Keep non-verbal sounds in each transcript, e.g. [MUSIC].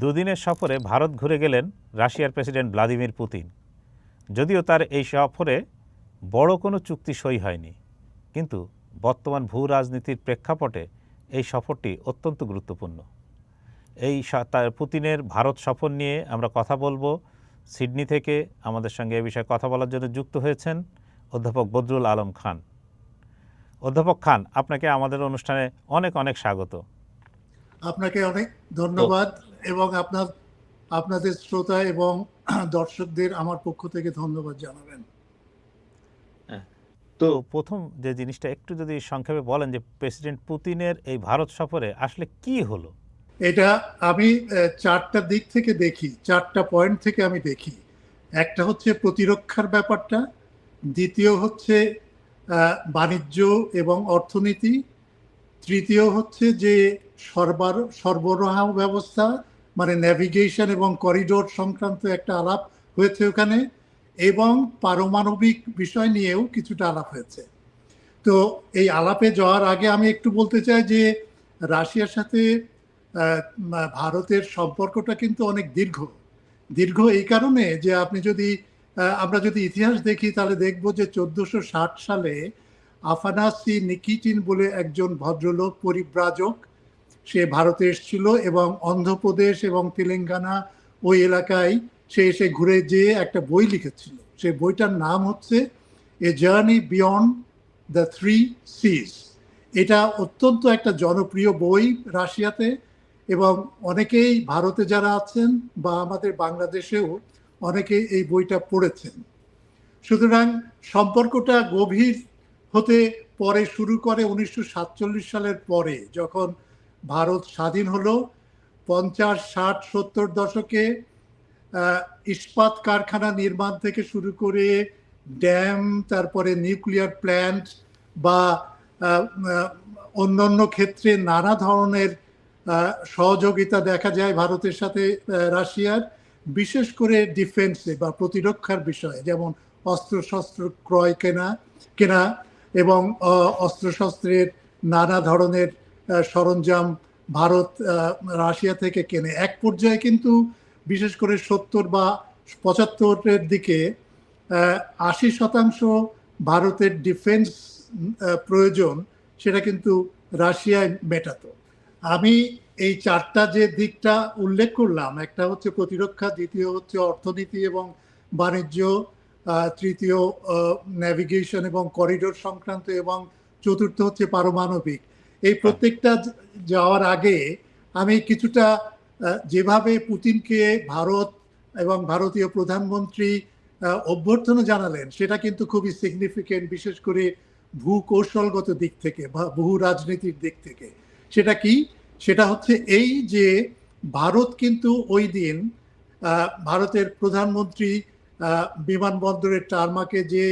দুদিনের সফরে ভারত ঘুরে গেলেন রাশিয়ার প্রেসিডেন্ট ভ্লাদিমির পুতিন। যদিও তার এই সফরে বড় কোনো চুক্তি সই হয়নি, কিন্তু বর্তমান ভূ রাজনীতির প্রেক্ষাপটে এই সফরটি অত্যন্ত গুরুত্বপূর্ণ। এই পুতিনের ভারত সফর নিয়ে আমরা কথা বলব। সিডনি থেকে আমাদের সঙ্গে এ বিষয়ে কথা বলার জন্য যুক্ত হয়েছেন অধ্যাপক বদরুল আলম খান। অধ্যাপক খান, আপনাকে আমাদের অনুষ্ঠানে অনেক অনেক স্বাগত। আপনাকে অনেক ধন্যবাদ। এবং আপনার আপনাদের শ্রোতা এবং [CLEARS THROAT] দর্শকদের আমার পক্ষ থেকে ধন্যবাদ জানাবেন। তো প্রথম যে জিনিসটা একটু যদি সংক্ষেপে বলেন যে প্রেসিডেন্ট পুতিনের এই ভারত সফরে আসলে কি হলো? এটা আমি চারটা দিক থেকে দেখি চারটা পয়েন্ট থেকে আমি দেখি। একটা হচ্ছে প্রতিরক্ষার ব্যাপারটা দ্বিতীয় হচ্ছে বাণিজ্য এবং অর্থনীতি তৃতীয় হচ্ছে যে সরবার সরবরাহ ব্যবস্থা মানে ন্যাভিগেশন এবং করিডোর সংক্রান্ত একটা আলাপ হয়েছে ওখানে, এবং পারমাণবিক বিষয় নিয়েও কিছুটা আলাপ হয়েছে। তো এই আলাপে যাওয়ার আগে আমি একটু বলতে চাই যে রাশিয়ার সাথে ভারতের সম্পর্কটা কিন্তু অনেক দীর্ঘ। দীর্ঘ এই কারণে যে আপনি যদি আমরা যদি ইতিহাস দেখি তাহলে দেখব যে চোদ্দশো সালে আফানাসি নিকিটিন বলে একজন ভদ্রলোক, পরিব্রাজক সে ভারতে এসেছিল এবং অন্ধ্রপ্রদেশ এবং তেলেঙ্গানা ওই এলাকায় সে এসে ঘুরে যেয়ে একটা বই লিখেছিল। সে বইটার নাম হচ্ছে a journey beyond the three seas এটা অত্যন্ত একটা জনপ্রিয় বই রাশিয়াতে এবং অনেকেই ভারতে যারা আছেন বা আমাদের বাংলাদেশেও অনেকে এই বইটা পড়েছেন। সুতরাং সম্পর্কটা গভীর হতে পরে শুরু করে উনিশশো সাতচল্লিশ সালের পরে যখন ভারত স্বাধীন হলো পঞ্চাশ, ষাট, সত্তর দশকে ইস্পাত কারখানা নির্মাণ থেকে শুরু করে ড্যাম, তারপরে নিউক্লিয়ার প্ল্যান্ট বা অন্যান্য ক্ষেত্রে নানা ধরনের সহযোগিতা দেখা যায় ভারতের সাথে রাশিয়ার, বিশেষ করে ডিফেন্সে বা প্রতিরক্ষার বিষয়ে, যেমন অস্ত্রশস্ত্র ক্রয় কেনা কেনা এবং অস্ত্রশস্ত্রের নানা ধরনের সরঞ্জাম ভারত রাশিয়া থেকে কেনে। এক পর্যায়ে কিন্তু বিশেষ করে সত্তর বা পঁচাত্তরের দিকে আশি শতাংশ ভারতের ডিফেন্স প্রয়োজন, সেটা কিন্তু রাশিয়ায় মেটাতো। আমি এই চারটা যে দিকটা উল্লেখ করলাম, একটা হচ্ছে প্রতিরক্ষা, দ্বিতীয় হচ্ছে অর্থনীতি এবং বাণিজ্য তৃতীয় ন্যাভিগেশন এবং করিডোর সংক্রান্ত এবং চতুর্থ হচ্ছে পারমাণবিক। এই প্রত্যেকটা যাওয়ার আগে আমি কিছুটা যেভাবে পুতিনকে ভারত এবং ভারতীয় প্রধানমন্ত্রী অভ্যর্থনা জানালেন, সেটা কিন্তু খুবই সিগনিফিকেন্ট বিশেষ করে ভূকৌশলগত দিক থেকে বা ভূ রাজনীতির দিক থেকে। সেটা কি? সেটা হচ্ছে এই যে ভারত কিন্তু ওই দিন ভারতের প্রধানমন্ত্রী বিমানবন্দরের টার্মাকে যে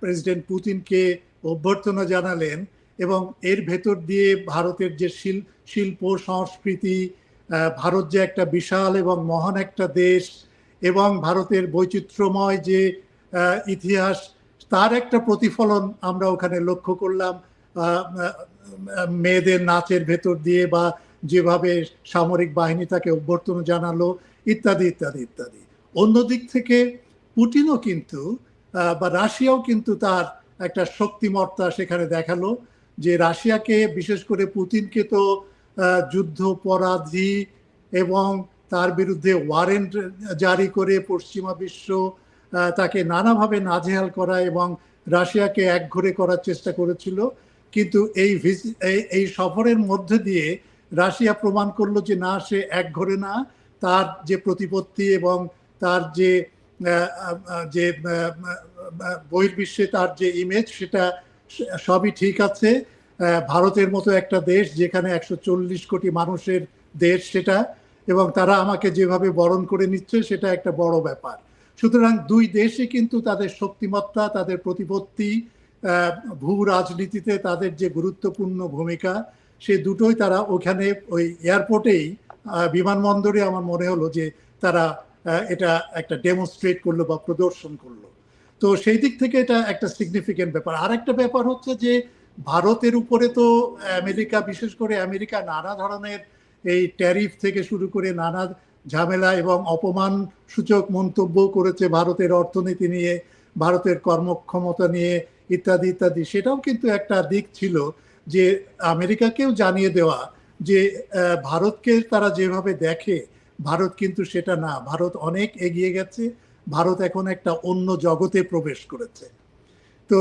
প্রেসিডেন্ট পুতিনকে অভ্যর্থনা জানালেন এবং এর ভেতর দিয়ে ভারতের যে শিল, শিল্প, সংস্কৃতি ভারত যে একটা বিশাল এবং মহান একটা দেশ এবং ভারতের বৈচিত্র্যময় যে ইতিহাস, তার একটা প্রতিফলন আমরা ওখানে লক্ষ্য করলাম মেয়েদের নাচের ভেতর দিয়ে বা যেভাবে সামরিক বাহিনী তাকে অভ্যর্থনা জানালো, ইত্যাদি ইত্যাদি ইত্যাদি। অন্যদিক থেকে পুটিনও কিন্তু বা রাশিয়াও কিন্তু তার একটা শক্তিমত্তা সেখানে দেখাল। যে রাশিয়াকে বিশেষ করে পুতিনকে তো আহ, যুদ্ধপরাধী এবং তার বিরুদ্ধে ওয়ারেন্ট জারি করে পশ্চিমা বিশ্ব তাকে নানাভাবে নাজেহাল করা এবং রাশিয়াকে একঘরে করার চেষ্টা করেছিল। কিন্তু এই এই- সফরের মধ্যে দিয়ে রাশিয়া প্রমাণ করল যে না সে একঘরে না। তার যে প্রতিপত্তি এবং তার যে যে বহির্বিশ্বে তার যে ইমেজ সেটা সবই ঠিক আছে। ভারতের মতো একটা দেশ যেখানে একশো চল্লিশ কোটি মানুষের দেশ সেটা, এবং তারা আমাকে যেভাবে বরণ করে নিচ্ছে সেটা একটা বড় ব্যাপার। সুতরাং দুই দেশে কিন্তু তাদের শক্তিমত্তা, তাদের প্রতিপত্তি ভূ রাজনীতিতে তাদের যে গুরুত্বপূর্ণ ভূমিকা, সে দুটোই তারা ওখানে ওই এয়ারপোর্টেই বিমানবন্দরে আমার মনে হলো যে তারা এটা একটা ডেমনস্ট্রেট করল বা প্রদর্শন করল। তো সেই দিক থেকে এটা একটা সিগনিফিকেন্ট ব্যাপার। আর একটা ব্যাপার হচ্ছে যে ভারতের উপরে তো আমেরিকা, বিশেষ করে আমেরিকা, নানা ধরনের এই ট্যারিফ থেকে শুরু করে নানা ঝামেলা এবং অপমান সূচক মন্তব্য করেছে ভারতের অর্থনীতি নিয়ে, ভারতের কর্মক্ষমতা নিয়ে, ইত্যাদি ইত্যাদি। সেটাও কিন্তু একটা দিক ছিল যে আমেরিকাকেও জানিয়ে দেওয়া যে ভারতকে তারা যেভাবে দেখে, ভারত কিন্তু সেটা না। ভারত অনেক এগিয়ে গেছে ভারত এখন একটা অন্য জগতে প্রবেশ করেছে। তো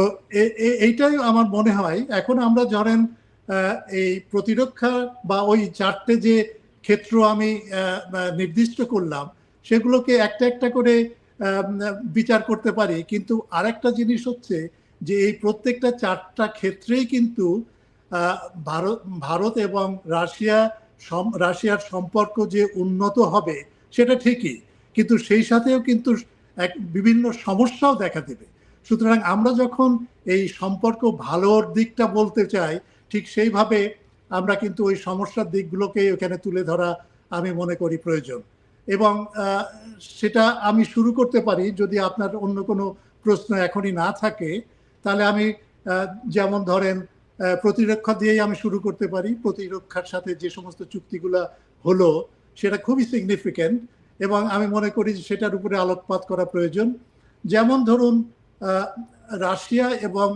এইটাই আমার মনে হয়। এখন আমরা ধরেন এই প্রতিরক্ষা বা ওই চারটে যে ক্ষেত্র আমি নির্দিষ্ট করলাম, সেগুলোকে একটা একটা করে বিচার করতে পারি। কিন্তু আরেকটা জিনিস হচ্ছে যে এই প্রত্যেকটা চারটা ক্ষেত্রেই কিন্তু ভারত ভারত এবং রাশিয়া রাশিয়ার সম্পর্ক যে উন্নত হবে, সেটা ঠিকই। কিন্তু সেই সাথেও কিন্তু এক বিভিন্ন সমস্যাও দেখা দেবে। সুতরাং আমরা যখন এই সম্পর্ক ভালোর দিকটা বলতে চাই, ঠিক সেইভাবে আমরা কিন্তু ওই সমস্যার দিকগুলোকে ওখানে তুলে ধরা আমি মনে করি প্রয়োজন। এবং সেটা আমি শুরু করতে পারি যদি আপনার অন্য কোনো প্রশ্ন এখনই না থাকে, তাহলে আমি যেমন ধরেন প্রতিরক্ষা দিয়েই আমি শুরু করতে পারি। প্রতিরক্ষার সাথে যে সমস্ত চুক্তিগুলো হলো, সেটা খুবই সিগনিফিক্যান্ট এবং আমি মনে করি যে সেটার উপরে আলোকপাত করা প্রয়োজন। যেমন ধরুন রাশিয়া এবং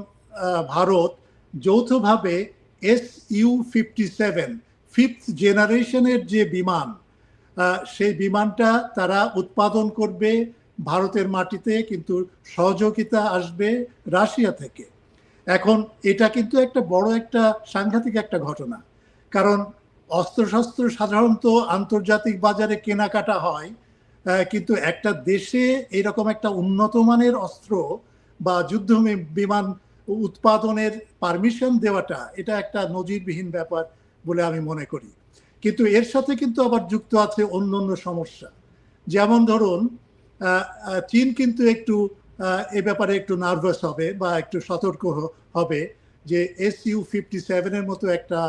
ভারত যৌথভাবে S U fifty seven, fifth জেনারেশনের যে বিমান সেই বিমানটা তারা উৎপাদন করবে ভারতের মাটিতে, কিন্তু সহযোগিতা আসবে রাশিয়া থেকে। এখন এটা কিন্তু একটা বড় একটা সাংঘাতিক একটা ঘটনা। কারণ অস্ত্রশস্ত্র সাধারণত আন্তর্জাতিক বাজারে কেনাকাটা হয় কিন্তু একটা দেশে এরকম একটা উন্নত মানের অস্ত্র বা যুদ্ধ বিমান উৎপাদনের পারমিশন দেওয়াটা, এটা একটা নজিরবিহীন ব্যাপার বলে আমি মনে করি। কিন্তু এর সাথে কিন্তু আবার যুক্ত আছে অন্য অন্য সমস্যা। যেমন ধরুন চীন কিন্তু একটু এ ব্যাপারে একটু নার্ভাস হবে বা একটু সতর্ক হবে যে এস ইউ ফিফটি সেভেনের মতো একটা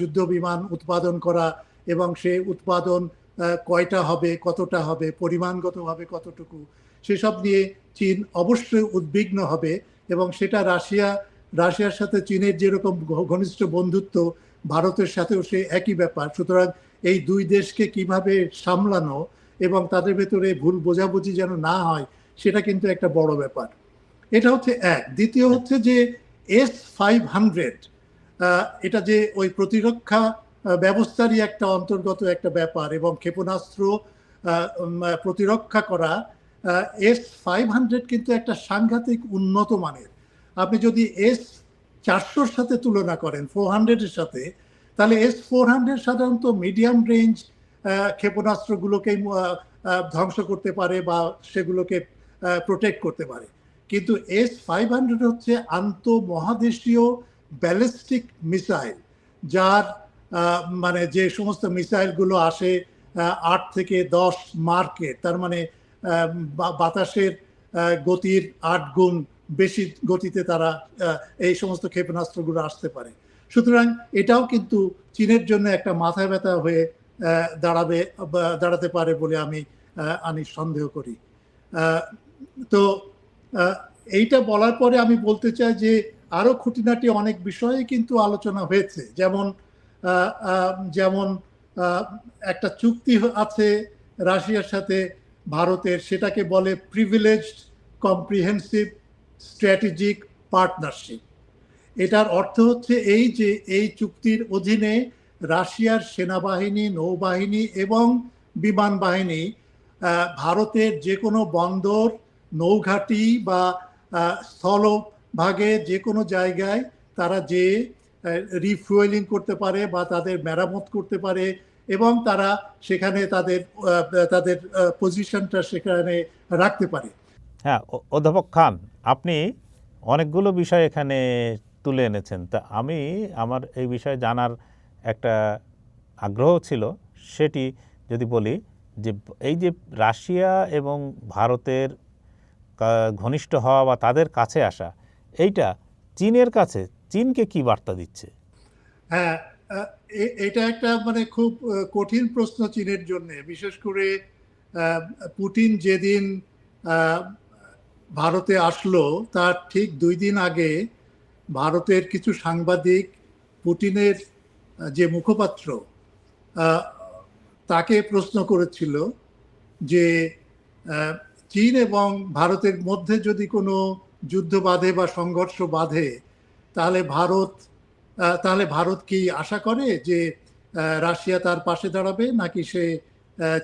যুদ্ধ বিমান উৎপাদন করা এবং সে উৎপাদন কয়টা হবে, কতটা হবে, পরিমাণগতভাবে কতটুকু, সেসব নিয়ে চীন অবশ্যই উদ্বিগ্ন হবে এবং সেটা রাশিয়া, রাশিয়ার সাথে চীনের যেরকম ঘনিষ্ঠ বন্ধুত্ব, ভারতের সাথেও সে একই ব্যাপার। সুতরাং এই দুই দেশকে কীভাবে সামলানো এবং তাদের ভেতরে ভুল বোঝাবুঝি যেন না হয়, সেটা কিন্তু একটা বড় ব্যাপার। এটা হচ্ছে এক। দ্বিতীয় হচ্ছে যে এস ফাইভ হান্ড্রেড এটা যে ওই প্রতিরক্ষা ব্যবস্থারই একটা অন্তর্গত একটা ব্যাপার এবং ক্ষেপণাস্ত্র প্রতিরক্ষা করা এস ফাইভ হান্ড্রেড কিন্তু একটা সাংঘাতিক উন্নত মানের। আপনি যদি এস চারশোর সাথে তুলনা করেন, ফোর হান্ড্রেডের সাথে, তাহলে এস ফোর হান্ড্রেড সাধারণত মিডিয়াম রেঞ্জ ক্ষেপণাস্ত্রগুলোকেই ধ্বংস করতে পারে বা সেগুলোকে প্রোটেক্ট করতে পারে। কিন্তু এস ফাইভ হান্ড্রেড হচ্ছে আন্তঃমহাদেশীয় ব্যালিস্টিক মিসাইল যার মানে যে সমস্ত মিসাইলগুলো আসে আট থেকে দশ মার্কে, তার মানে বাতাসের গতির আট গুণ বেশি গতিতে তারা এই সমস্ত ক্ষেপণাস্ত্রগুলো আসতে পারে। সুতরাং এটাও কিন্তু চীনের জন্য একটা মাথা ব্যথা হয়ে দাঁড়াবে দাঁড়াতে পারে বলে আমি আমি সন্দেহ করি। তো এইটা বলার পরে আমি বলতে চাই যে আরও খুঁটিনাটি অনেক বিষয়ে কিন্তু আলোচনা হয়েছে। যেমন যেমন একটা চুক্তি আছে রাশিয়ার সাথে ভারতের সেটাকে বলে প্রিভিলেজড কম্প্রিহেন্সিভ স্ট্র্যাটেজিক পার্টনারশিপ এটার অর্থ হচ্ছে এই যে এই চুক্তির অধীনে রাশিয়ার সেনাবাহিনী নৌবাহিনী এবং বিমান বাহিনী ভারতের যে কোনো বন্দর নৌঘাটি বা আহ, স্থলভাগে যে কোনো জায়গায় তারা যে রিফুয়েলিং করতে পারে বা তাদের মেরামত করতে পারে এবং তারা সেখানে তাদের তাদের পজিশনটা সেখানে রাখতে পারে। হ্যাঁ অধ্যাপক খান, আপনি অনেকগুলো বিষয় এখানে তুলে এনেছেন। তা আমি আমার এই বিষয়ে জানার একটা আগ্রহ ছিল, সেটি যদি বলি যে, এই যে রাশিয়া এবং ভারতের ঘনিষ্ঠ হওয়া বা তাদের কাছে আসা এইটা চীনের কাছে চীনকে কি বার্তা দিচ্ছে? হ্যাঁ এটা একটা মানে খুব কঠিন প্রশ্ন চীনের জন্য। বিশেষ করে পুটিন যেদিন ভারতে আসলো, তার ঠিক দুই দিন আগে ভারতের কিছু সাংবাদিক পুটিনের যে মুখপাত্র তাকে প্রশ্ন করেছিল যে চীন এবং ভারতের মধ্যে যদি কোনো যুদ্ধ বাঁধে বা সংঘর্ষ বাঁধে, তাহলে ভারত তাহলে ভারত কি আশা করে যে রাশিয়া তার পাশে দাঁড়াবে নাকি সে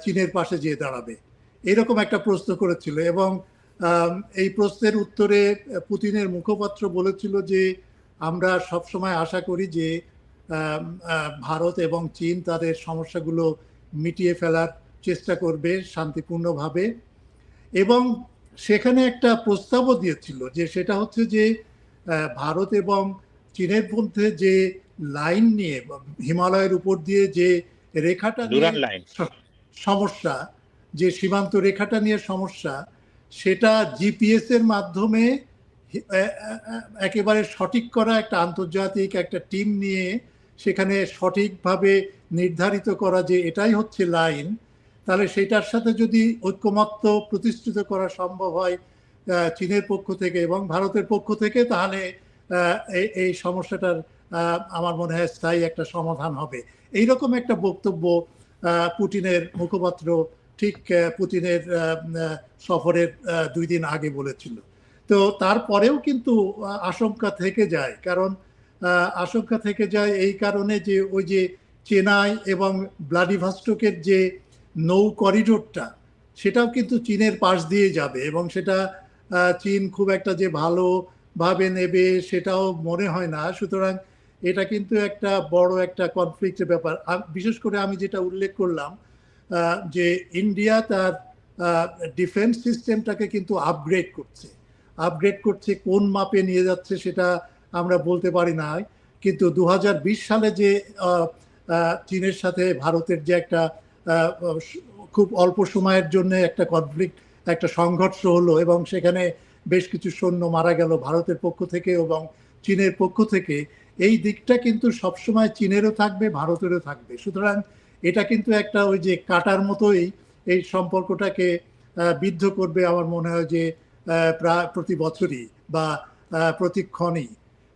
চীনের পাশে যেয়ে দাঁড়াবে? এরকম একটা প্রশ্ন করেছিল এবং এই প্রশ্নের উত্তরে পুতিনের মুখপাত্র বলেছিল যে, আমরা সবসময় আশা করি যে ভারত এবং চীন তাদের সমস্যাগুলো মিটিয়ে ফেলার চেষ্টা করবে শান্তিপূর্ণভাবে এবং সেখানে একটা প্রস্তাবও দিয়েছিল যে সেটা হচ্ছে যে ভারত এবং চীনের মধ্যে যে লাইন নিয়ে হিমালয়ের উপর দিয়ে যে রেখাটা সমস্যা যে সীমান্ত রেখাটা নিয়ে সমস্যা সেটা জিপিএস এর মাধ্যমে একেবারে সঠিক করা একটা আন্তর্জাতিক একটা টিম নিয়ে সেখানে সঠিকভাবে নির্ধারিত করা যে এটাই হচ্ছে লাইন তাহলে সেটার সাথে যদি ঐক্যমত্য প্রতিষ্ঠিত করা সম্ভব হয় চীনের পক্ষ থেকে এবং ভারতের পক্ষ থেকে, তাহলে এই- সমস্যাটার আমার মনে হয় স্থায়ী একটা সমাধান হবে। এইরকম একটা বক্তব্য পুটিনের মুখপাত্র ঠিক পুতিনের সফরের দুই দিন আগে বলেছিল। তো তারপরেও কিন্তু আশঙ্কা থেকে যায়। কারণ আশঙ্কা থেকে যায় এই কারণে যে ওই যে চেনাই এবং ব্লাডিভাস্টকের যে নৌ করিডোরটা, সেটাও কিন্তু চীনের পাশ দিয়ে যাবে এবং সেটা চীন খুব একটা যে ভালোভাবে নেবে সেটাও মনে হয় না। সুতরাং এটা কিন্তু একটা বড় একটা কনফ্লিক্টের ব্যাপার। বিশেষ করে আমি যেটা উল্লেখ করলাম যে ইন্ডিয়া তার ডিফেন্স সিস্টেমটাকে কিন্তু আপগ্রেড করছে। আপগ্রেড করছে কোন মাপে নিয়ে যাচ্ছে সেটা আমরা বলতে পারি না। কিন্তু দু হাজার বিশ সালে যে চীনের সাথে ভারতের যে একটা খুব অল্প সময়ের জন্য একটা কনফ্লিক্ট একটা সংঘর্ষ হলো এবং সেখানে বেশ কিছু সৈন্য মারা গেল ভারতের পক্ষ থেকে এবং চীনের পক্ষ থেকে। এই দিকটা কিন্তু সবসময় চীনেরও থাকবে ভারতেরও থাকবে। সুতরাং এটা কিন্তু একটা ওই যে কাটার মতোই এই সম্পর্কটাকে বিদ্ধ করবে আমার মনে হয় যে আহ, প্রায় প্রতি বছরই বা প্রতিক্ষণই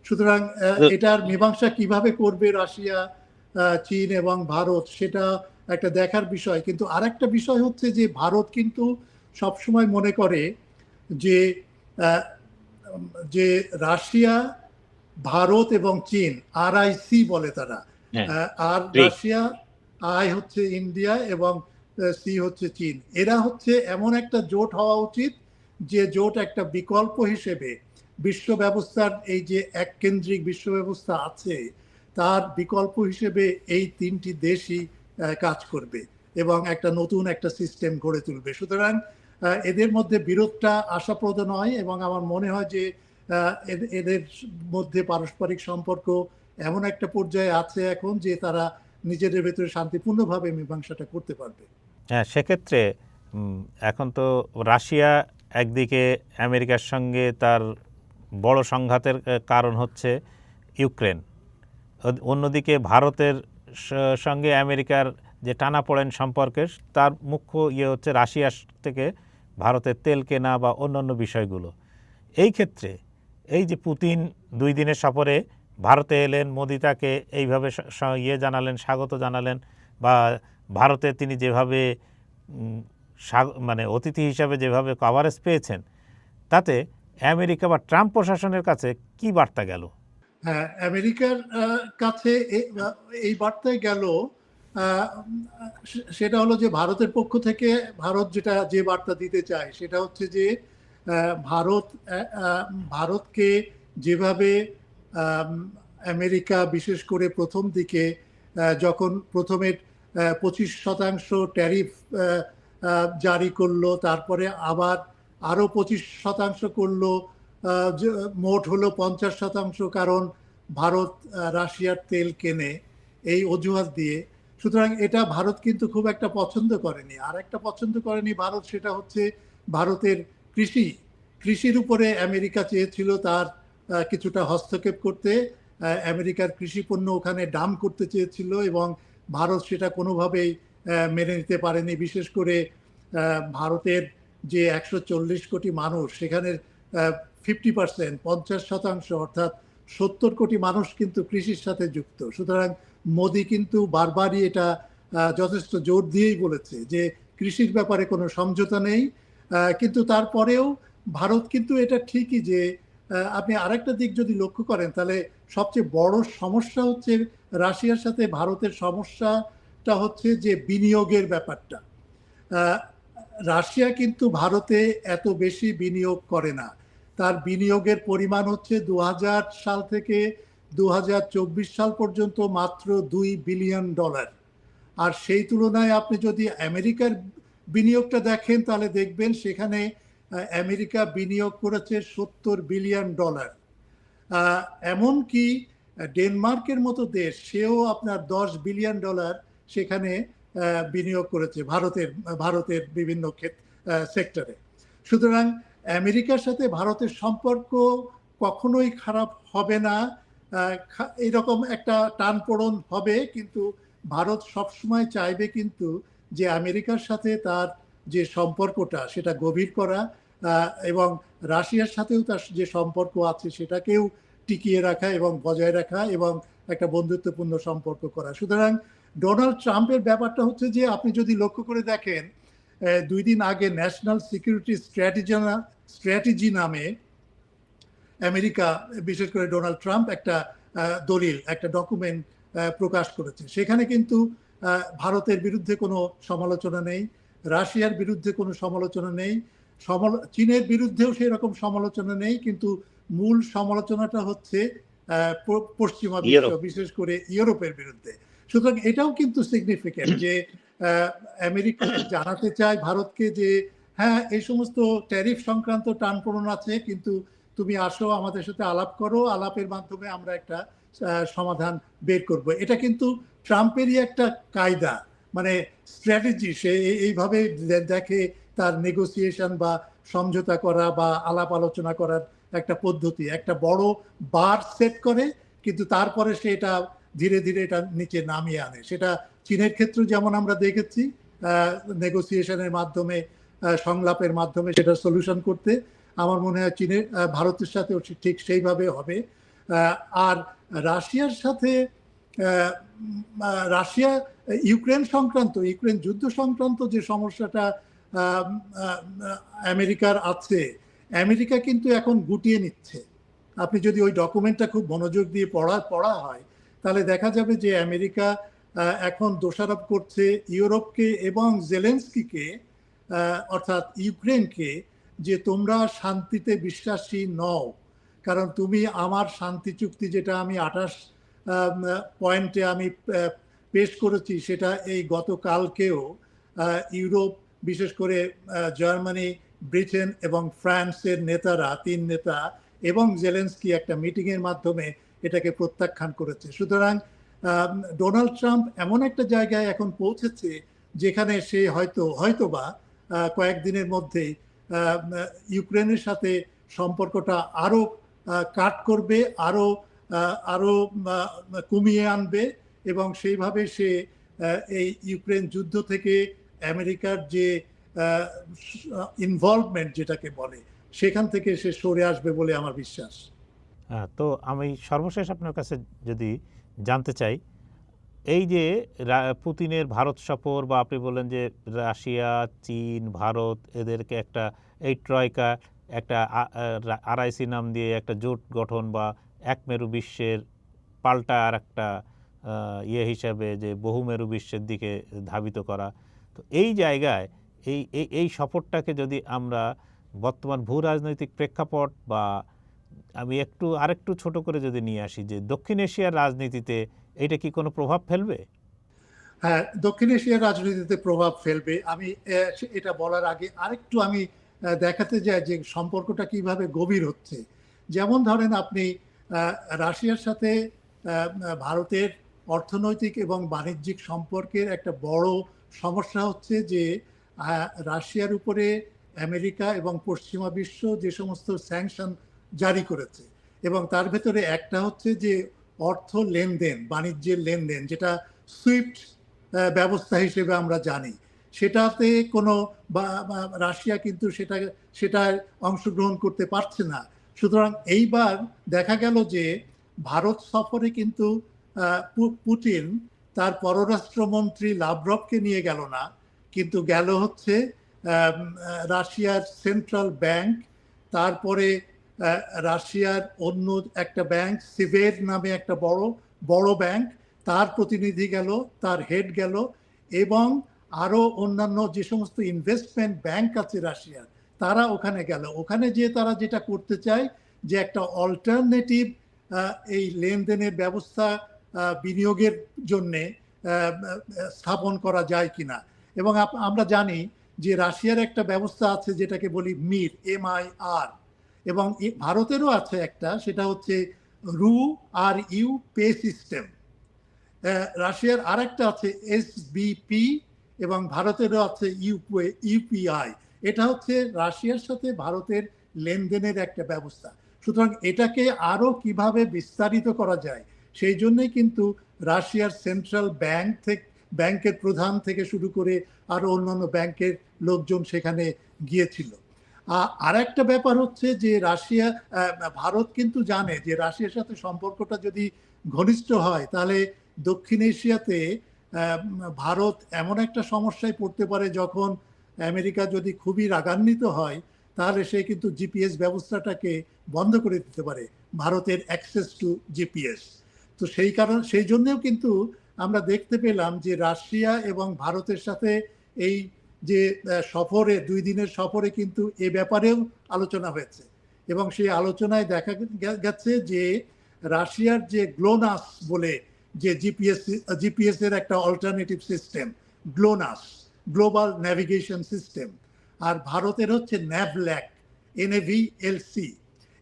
সুতরাং এটার মীমাংসা কীভাবে করবে রাশিয়া আহ, চীন এবং ভারত সেটা একটা দেখার বিষয়। কিন্তু আরেকটা বিষয় হচ্ছে যে ভারত কিন্তু সবসময় মনে করে যে যে রাশিয়া ভারত এবং চীন আর সি বলে তারা। হ্যাঁ। আর রাশিয়া আই হচ্ছে ইন্ডিয়া এবং সি হচ্ছে চীন। এরা হচ্ছে এমন একটা জোট হওয়া উচিত যে জোট একটা বিকল্প হিসেবে বিশ্ব ব্যবস্থার এই যে এককেন্দ্রিক বিশ্ব ব্যবস্থা আছে তার বিকল্প হিসেবে এই তিনটি দেশই কাজ করবে এবং একটা নতুন একটা সিস্টেম গড়ে তুলবে। সুতরাং এদের মধ্যে বিরোধটা আশাপ্রদ নয় এবং আমার মনে হয় যে এদের মধ্যে পারস্পরিক সম্পর্ক এমন একটা পর্যায়ে আছে এখন যে তারা নিজেদের ভেতরে শান্তিপূর্ণভাবে মীমাংসাটা করতে পারবে। হ্যাঁ সেক্ষেত্রে এখন তো রাশিয়া একদিকে আমেরিকার সঙ্গে তার বড় সংঘাতের কারণ হচ্ছে ইউক্রেন। অন্যদিকে ভারতের সঙ্গে আমেরিকার যে টানাপোড়েন সম্পর্কের, তার মুখ্য ইয়ে হচ্ছে রাশিয়ার থেকে ভারতের তেল কেনা বা অন্যান্য বিষয়গুলো। এই ক্ষেত্রে এই যে পুতিন দুই দিনের সফরে ভারতে এলেন, মোদি তাকে এইভাবে ইয়ে জানালেন, স্বাগত জানালেন বা ভারতে তিনি যেভাবে মানে অতিথি হিসাবে যেভাবে কভারেজ পেয়েছেন, তাতে আমেরিকা বা ট্রাম্প প্রশাসনের কাছে কি বার্তা গেল? হ্যাঁ আমেরিকার কাছে এই বার্তায় গেল সেটা হলো যে ভারতের পক্ষ থেকে ভারত যেটা যে বার্তা দিতে চায়, সেটা হচ্ছে যে ভারত ভারতকে যেভাবে আমেরিকা বিশেষ করে প্রথম দিকে যখন প্রথমে পঁচিশ শতাংশ ট্যারিফ জারি করল, তারপরে আবার আরও পঁচিশ শতাংশ করল মোট হলো পঞ্চাশ শতাংশ, কারণ ভারত রাশিয়ার তেল কেনে এই অজুহাত দিয়ে। সুতরাং এটা ভারত কিন্তু খুব একটা পছন্দ করেনি। আর একটা পছন্দ করেনি ভারত, সেটা হচ্ছে ভারতের কৃষি। কৃষির উপরে আমেরিকা চেয়েছিল তার কিছুটা হস্তক্ষেপ করতে। আমেরিকার কৃষি পণ্য ওখানে ডাম করতে চেয়েছিল এবং ভারত সেটা কোনোভাবেই মেনে নিতে পারেনি। বিশেষ করে ভারতের যে একশো চল্লিশ কোটি মানুষ সেখানে ফিফটি পার্সেন্ট পঞ্চাশ শতাংশ, অর্থাৎ সত্তর কোটি মানুষ কিন্তু কৃষির সাথে যুক্ত। সুতরাং মোদি কিন্তু বারবারই এটা যথেষ্ট জোর দিয়েই বলেছে যে কৃষির ব্যাপারে কোনো সমঝোতা নেই। কিন্তু তারপরেও ভারত কিন্তু এটা ঠিকই যে আপনি আরেকটা দিক যদি লক্ষ্য করেন, তাহলে সবচেয়ে বড় সমস্যা হচ্ছে রাশিয়ার সাথে ভারতের সমস্যাটা হচ্ছে যে বিনিয়োগের ব্যাপারটা। রাশিয়া কিন্তু ভারতে এত বেশি বিনিয়োগ করে না। তার বিনিয়োগের পরিমাণ হচ্ছে দু হাজার সাল থেকে দু হাজার চব্বিশ সাল পর্যন্ত মাত্র দুই বিলিয়ন ডলার। আর সেই তুলনায় আপনি যদি আমেরিকার বিনিয়োগটা দেখেন, তাহলে দেখবেন সেখানে আমেরিকা বিনিয়োগ করেছে সত্তর বিলিয়ন ডলার। এমনকি ডেনমার্কের মতো দেশ, সেও আপনার দশ বিলিয়ন ডলার সেখানে বিনিয়োগ করেছে ভারতের ভারতের বিভিন্ন সেক্টরে। সুতরাং আমেরিকার সাথে ভারতের সম্পর্ক কখনোই খারাপ হবে না। এরকম একটা টানপোড়ন হবে, কিন্তু ভারত সবসময় চাইবে কিন্তু যে আমেরিকার সাথে তার যে সম্পর্কটা, সেটা গভীর করা এবং রাশিয়ার সাথেও তার যে সম্পর্ক আছে, সেটাকেও টিকিয়ে রাখা এবং বজায় রাখা এবং একটা বন্ধুত্বপূর্ণ সম্পর্ক করা। সুতরাং ডোনাল্ড ট্রাম্পের ব্যাপারটা হচ্ছে যে, আপনি যদি লক্ষ্য করে দেখেন দুই দিন আগে ন্যাশনাল সিকিউরিটি স্ট্র্যাটেজি স্ট্র্যাটেজি নামে আমেরিকা বিশেষ করে ডোনাল্ড ট্রাম্প একটা দলিল একটা ডকুমেন্ট প্রকাশ করেছে। সেখানে কিন্তু ভারতের বিরুদ্ধে কোনো সমালোচনা নেই রাশিয়ার বিরুদ্ধে কোনো সমালোচনা নেই সমালো- চীনের বিরুদ্ধেও সেই রকম সমালোচনা নেই কিন্তু মূল সমালোচনাটা হচ্ছে পশ্চিমা বিশ্ব বিশেষ করে ইউরোপের বিরুদ্ধে। সুতরাং এটাও কিন্তু সিগনিফিকেন্ট [CLEARS THROAT] যে আমেরিকা [CLEARS THROAT] জানাতে চায় ভারতকে যে হ্যাঁ এই সমস্ত ট্যারিফ সংক্রান্ত টানপোড়ন আছে কিন্তু তুমি আসো আমাদের সাথে আলাপ করো আলাপের মাধ্যমে আমরা একটা সমাধান বের করব। এটা কিন্তু ট্রাম্পেরই একটা কায়দা মানে স্ট্র্যাটেজি সে এইভাবে দেখে তার নেগোসিয়েশন বা সমঝোতা করা বা আলাপ আলোচনা করার একটা পদ্ধতি একটা বড় বার সেট করে কিন্তু তারপরে সে এটা ধীরে ধীরে এটা নিচে নামিয়ে আনে। সেটা চীনের ক্ষেত্রে যেমন আমরা দেখেছি নেগোসিয়েশনের মাধ্যমে সংলাপের মাধ্যমে সেটা সলিউশন করতে, আমার মনে হয় চীনের ভারতের সাথেও ঠিক সেইভাবে হবে। আর রাশিয়ার সাথে রাশিয়া, ইউক্রেন সংক্রান্ত, ইউক্রেন যুদ্ধ সংক্রান্ত যে সমস্যাটা আমেরিকার আছে, আমেরিকা কিন্তু এখন গুটিয়ে নিচ্ছে। আপনি যদি ওই ডকুমেন্টটা খুব মনোযোগ দিয়ে পড়া পড়া হয় তাহলে দেখা যাবে যে আমেরিকা এখন দোষারোপ করছে ইউরোপকে এবং জেলেন্সকিকে অর্থাৎ ইউক্রেনকে যে তোমরা শান্তিতে বিশ্বাসী নও। কারণ তুমি আমার শান্তি চুক্তি যেটা আমি আঠাশ পয়েন্টে আমি পেশ করেছি সেটা এই গতকালকেও ইউরোপ, বিশেষ করে জার্মানি, ব্রিটেন এবং ফ্রান্সের নেতারা, তিন নেতা এবং জেলেন্সকি একটা মিটিংয়ের মাধ্যমে এটাকে প্রত্যাখ্যান করেছে। সুতরাং ডোনাল্ড ট্রাম্প এমন একটা জায়গায় এখন পৌঁছেছে যেখানে সে হয়তো, হয়তোবা কয়েকদিনের মধ্যেই ইউক্রেনের সাথে সম্পর্কটা আরও কাট করবে আরও আরও কমিয়ে আনবে এবং সেইভাবে সে এই ইউক্রেন যুদ্ধ থেকে আমেরিকার যে ইনভলভমেন্ট যেটাকে বলে, সেখান থেকে সে সরে আসবে বলে আমার বিশ্বাস। হ্যাঁ তো আমি সর্বশেষ আপনার কাছে যদি জানতে চাই, এই যে পুতিনের ভারত সফর বা আপনি বললেন যে রাশিয়া, চীন, ভারত এদেরকে একটা, এই ট্রয়কা একটা আরআইসি নাম দিয়ে একটা জোট গঠন বা এক মেরু বিশ্বের পাল্টা আর একটা ইয়ে হিসাবে যে বহুমেরু বিশ্বের দিকে ধাবিত করা। তো এই জায়গায় এই এই সফরটাকে যদি আমরা বর্তমান ভূ রাজনৈতিক প্রেক্ষাপট বা আমি একটু, আরেকটু ছোট করে যদি নিয়ে আসি যে দক্ষিণ এশিয়ার রাজনীতিতে এটা কি কোনো প্রভাব ফেলবে? হ্যাঁ দক্ষিণ এশিয়ার রাজনীতিতে প্রভাব ফেলবে। আমি এটা বলার আগে আরেকটু আমি দেখাতে যাই যে সম্পর্কটা কীভাবে গভীর হচ্ছে। যেমন ধরেন আপনি রাশিয়ার সাথে ভারতের অর্থনৈতিক এবং বাণিজ্যিক সম্পর্কের একটা বড় সমস্যা হচ্ছে যে রাশিয়ার উপরে আমেরিকা এবং পশ্চিমা বিশ্ব যে সমস্ত স্যাংশন জারি করেছে। এবং তার ভেতরে একটা হচ্ছে যে অর্থ লেনদেন, বাণিজ্যের লেনদেন, যেটা সুইফট ব্যবস্থা হিসেবে আমরা জানি। সেটাতে কোনো বা- রাশিয়া কিন্তু সেটা সেটায় অংশগ্রহণ করতে পারছে না। সুতরাং এইবার দেখা গেল যে ভারত সফরে কিন্তু পুতিন তার পররাষ্ট্রমন্ত্রী লাভরভকে নিয়ে গেল না, কিন্তু গেল হচ্ছে রাশিয়ার সেন্ট্রাল ব্যাংক, তারপরে রাশিয়ার অন্য একটা ব্যাংক সিভের নামে একটা বড় বড় ব্যাংক তার প্রতিনিধি গেল, তার হেড গেল এবং আরও অন্যান্য যে সমস্ত ইনভেস্টমেন্ট ব্যাংক আছে রাশিয়ার, তারা ওখানে গেল। ওখানে যে তারা যেটা করতে চায়, যে একটা অল্টারনেটিভ এই লেনদেনের ব্যবস্থা বিনিয়োগের জন্যে স্থাপন করা যায় কিনা। এবং আমরা জানি যে রাশিয়ার একটা ব্যবস্থা আছে যেটাকে বলি মির এম আই আর এবং ভারতেরও আছে একটা, সেটা হচ্ছে রু আর ইউ পে সিস্টেম। রাশিয়ার আরেকটা আছে এস এসবিপি এবং ভারতেরও আছে ইউপি ইউপিআই এটা হচ্ছে রাশিয়ার সাথে ভারতের লেনদেনের একটা ব্যবস্থা। সুতরাং এটাকে আরও কীভাবে বিস্তারিত করা যায়, সেই জন্যই কিন্তু রাশিয়ার সেন্ট্রাল ব্যাংক থেকে, ব্যাংকের প্রধান থেকে শুরু করে আরও অন্যান্য ব্যাংকের লোকজন সেখানে গিয়েছিল। আর একটা ব্যাপার হচ্ছে যে রাশিয়া ভারত কিন্তু জানে যে রাশিয়ার সাথে সম্পর্কটা যদি ঘনিষ্ঠ হয়, তাহলে দক্ষিণ এশিয়াতে ভারত এমন একটা সমস্যায় পড়তে পারে যখন আমেরিকা যদি খুবই রাগান্বিত হয়, তাহলে সে কিন্তু জিপিএস ব্যবস্থাটাকে বন্ধ করে দিতে পারে, ভারতের অ্যাক্সেস টু জিপিএস। তো সেই কারণ, সেই জন্যেও কিন্তু আমরা দেখতে পেলাম যে রাশিয়া এবং ভারতের সাথে এই যে সফরে, দুই দিনের সফরে কিন্তু এ ব্যাপারেও আলোচনা হয়েছে। এবং সেই আলোচনায় দেখা গেছে যে, রাশিয়ার যে গ্লোনাস বলে যে জিপিএস জিপিএস এর একটা alternative system GLONASS global navigation system আর ভারতের হচ্ছে ন্যাভল্যাক এনএভিএলসি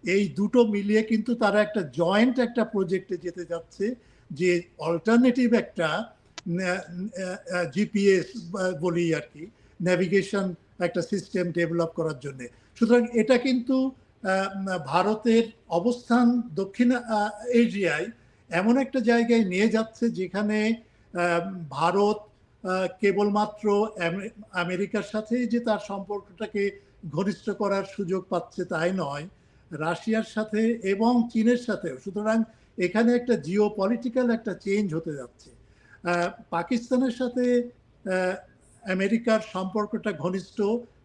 এই দুটো মিলিয়ে কিন্তু তারা একটা জয়েন্ট একটা প্রজেক্টে যেতে যাচ্ছে যে অল্টারনেটিভ একটা জিপিএস বলি আর কি ন্যাভিগেশন একটা সিস্টেম ডেভেলপ করার জন্য। সুতরাং এটা কিন্তু ভারতের অবস্থান দক্ষিণ এশিয়ায় এমন একটা জায়গায় নিয়ে যাচ্ছে যেখানে ভারত কেবলমাত্র আমেরিকার সাথে যে তার সম্পর্কটাকে ঘনিষ্ঠ করার সুযোগ পাচ্ছে তাই নয়। রাশিয়ার সাথে এবং চীনের সাথেও। সুতরাং এখানে একটা জিও পলিটিক্যাল একটা চেঞ্জ হতে যাচ্ছে। পাকিস্তানের সাথে আমেরিকার সম্পর্কটা ঘনিষ্ঠ,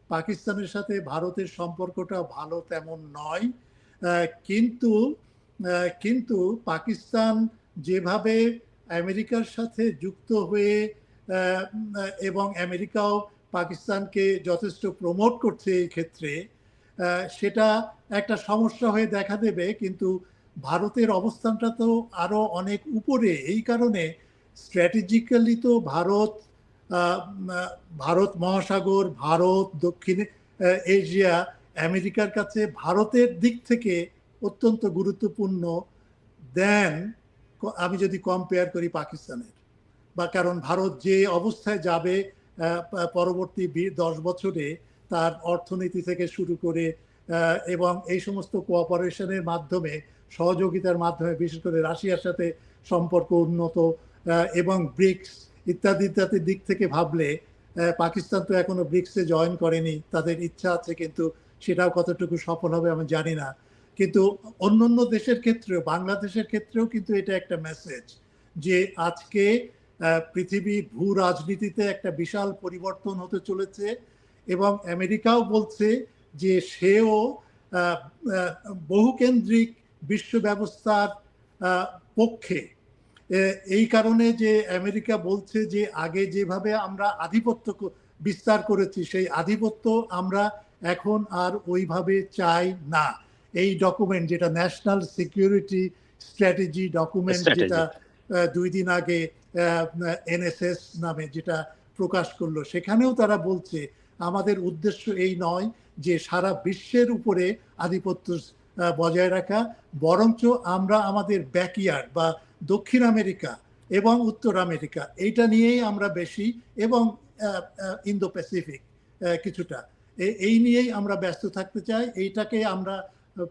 পাকিস্তানের সাথে ভারতের সম্পর্কটা ভালো তেমন নয়। কিন্তু কিন্তু পাকিস্তান যেভাবে আমেরিকার সাথে যুক্ত হয়ে এবং আমেরিকাও পাকিস্তানকে যথেষ্ট প্রমোট করছে এই ক্ষেত্রে সেটা একটা সমস্যা হয়ে দেখা দেবে। কিন্তু ভারতের অবস্থানটা তো আরও অনেক উপরে। এই কারণে স্ট্র্যাটেজিক্যালি তো ভারত ভারত মহাসাগর, ভারত, দক্ষিণ এশিয়া, আমেরিকার কাছে ভারতের দিক থেকে অত্যন্ত গুরুত্বপূর্ণ দেন আমি যদি কম্পেয়ার করি পাকিস্তানের। বা কারণ ভারত যে অবস্থায় যাবে পরবর্তী দশ বছরে তার অর্থনীতি থেকে শুরু করে এবং এই সমস্ত কোঅপারেশনের মাধ্যমে, সহযোগিতার মাধ্যমে, বিশেষ করে রাশিয়ার সাথে সম্পর্ক উন্নত এবং ব্রিক্স ইত্যাদি ইত্যাদি দিক থেকে ভাবলে পাকিস্তান তো এখনও ব্রিক্সে জয়েন করেনি। তাদের ইচ্ছা আছে কিন্তু সেটাও কতটুকু সফল হবে আমি জানি না। কিন্তু অন্য অন্য দেশের ক্ষেত্রেও, বাংলাদেশের ক্ষেত্রেও কিন্তু এটা একটা মেসেজ যে আজকে পৃথিবী ভূ রাজনীতিতে একটা বিশাল পরিবর্তন হতে চলেছে এবং আমেরিকাও বলছে যে সেও বহুকেন্দ্রিক বিশ্ব ব্যবস্থার পক্ষে এই কারণে যে আমেরিকা বলছে যে আগে যেভাবে আমরা আধিপত্য বিস্তার করেছি সেই আধিপত্য আমরা এখন আর ওইভাবে চাই না। এই ডকুমেন্ট যেটা ন্যাশনাল সিকিউরিটি স্ট্র্যাটেজি ডকুমেন্ট যেটা দুই দিন আগে এনএসএস নামে যেটা প্রকাশ করল সেখানেও তারা বলছে আমাদের উদ্দেশ্য এই নয় যে সারা বিশ্বের উপরে আধিপত্য বজায় রাখা বরঞ্চ আমরা আমাদের ব্যাকইয়ার্ড বা দক্ষিণ আমেরিকা এবং উত্তর আমেরিকা, এইটা নিয়েই আমরা বেশি এবং ইন্দো প্যাসিফিক কিছুটা। এই নিয়েই আমরা ব্যস্ত থাকতে চাই। এইটাকে আমরা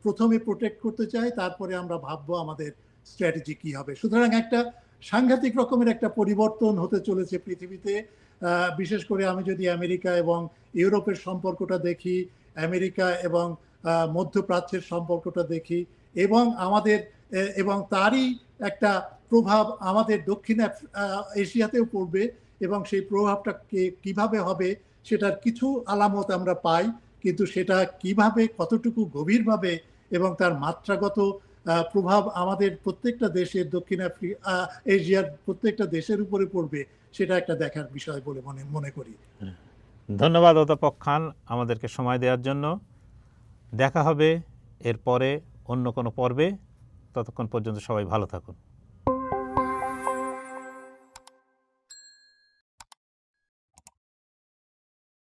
প্রথমে প্রোটেক্ট করতে চাই, তারপরে আমরা ভাববো আমাদের স্ট্র্যাটেজি কি হবে। সুতরাং একটা সাংঘাতিক রকমের একটা পরিবর্তন হতে চলেছে পৃথিবীতে। বিশেষ করে আমি যদি আমেরিকা এবং ইউরোপের সম্পর্কটা দেখি, আমেরিকা এবং মধ্যপ্রাচ্যের সম্পর্কটা দেখি এবং আমাদের এবং তারই একটা প্রভাব আমাদের দক্ষিণ এশিয়াতেও পড়বে এবং সেই প্রভাবটা কে- কীভাবে হবে সেটার কিছু আলামত আমরা পাই, কিন্তু সেটা কীভাবে, কতটুকু গভীরভাবে এবং তার মাত্রাগত প্রভাব আমাদের প্রত্যেকটা দেশের দক্ষিণ আফ্রিকা এশিয়ার প্রত্যেকটা দেশের উপরে পড়বে, সেটা একটা দেখার বিষয় বলে মনে মনে করি। ধন্যবাদ অধ্যাপক খান আমাদেরকে সময় দেওয়ার জন্য। দেখা হবে এরপরে অন্য কোনো পর্বে। ততক্ষণ পর্যন্ত সবাই ভালো থাকুন।